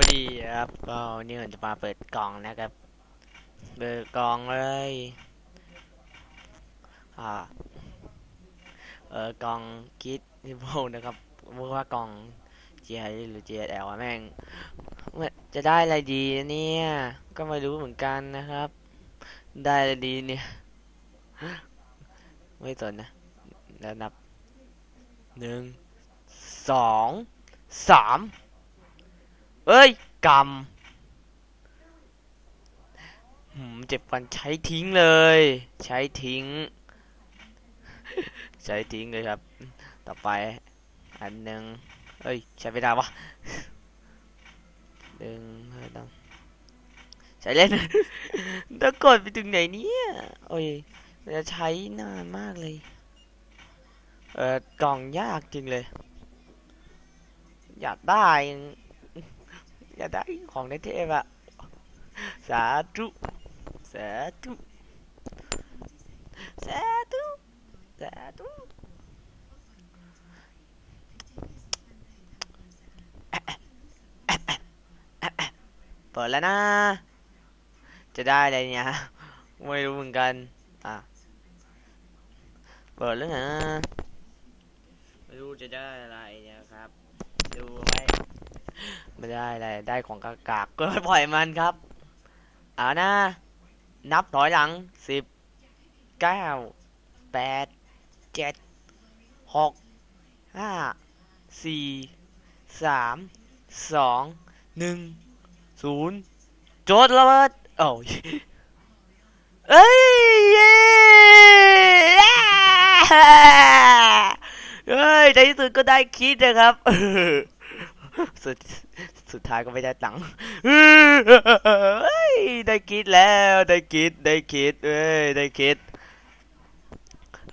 วันดีครับก็วันนี่ผมจะมาเปิดกล่องนะครับ เปิดกล่องเลยอ่าเออกล่องคิดที่พวนะครับว่ากล่อง G I หรือ G L อะแม่งจะได้อะไรดีเนี่ย ก็ไม่รู้เหมือนกันนะครับ ได้อะไรดีเนี่ย ไม่สนนะแล้วนับหนึ่งสองสาม เอ้ยกำหืมเจ็บฟันใช้ทิ้งเลย ใช้ทิ้ง ใช้ทิ้งเลยครับ ต่อไป อันหนึ่งเอ้ย ใช้ไม่ได้วะดึงให้ต้องใช้เล่นแล้วกดไปถึงไหนเนี่ยโอ้ยจะใช้นานมากเลย เออกล่องยากจริงเลย อยากได้ อยาได้ของในเทพอะสาธุสาธุสาธุสาธุเปิดแล้วนะ จะได้อะไรเนี่ยไม่รู้เหมือนกันอะเปิดแล้วนะไม่รู้จะได้อะไรเนี่ยครับ ดูไหม ไม่ได้อะไรได้ของกากากก็ปล่อยมันครับเอานะ นับถอยหลังสิบเก้าแปดเจ็ดหกห้าสี่สามสองหนึ่งศูนย์โจทย์ระเบิดโอ้ยเอ้ยเย้เฮ้ยในที่สุดก็ได้คิดนะครับ สุดสุดท้ายก็ไม่ได้ตังค์ได้คิดแล้วได้คิดได้คิดเอ้ยได้คิด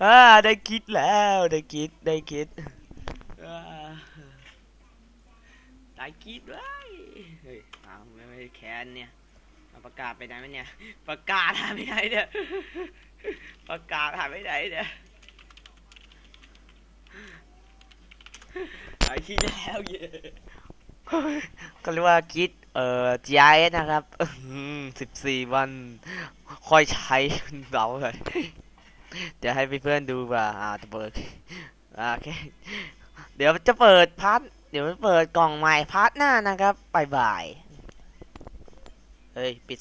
อ่าได้คิดแล้วได้คิดได้คิดได้คิดไว้เฮ้ยเอาไม่ไม่ได้แคนเนี่ยประกาศไปไหนวะเนี่ย ประกาศหายไปไหนเนี่ยประกาศหายไปไหนเนี่ย ได้คิดแล้วเย้ก็เรียกว่าคิดเอ่อ GIS นะครับสิบสี่วันค่อยใช้เบาเลยเดี๋ยวให้เพื่อนๆดูว่าอ่าจะเปิดโอเค เดี๋ยวจะเปิดพาร์ทเดี๋ยวเปิดกล่องใหม่พาร์ทหน้านะครับบายบาย เฮ้ย ปิด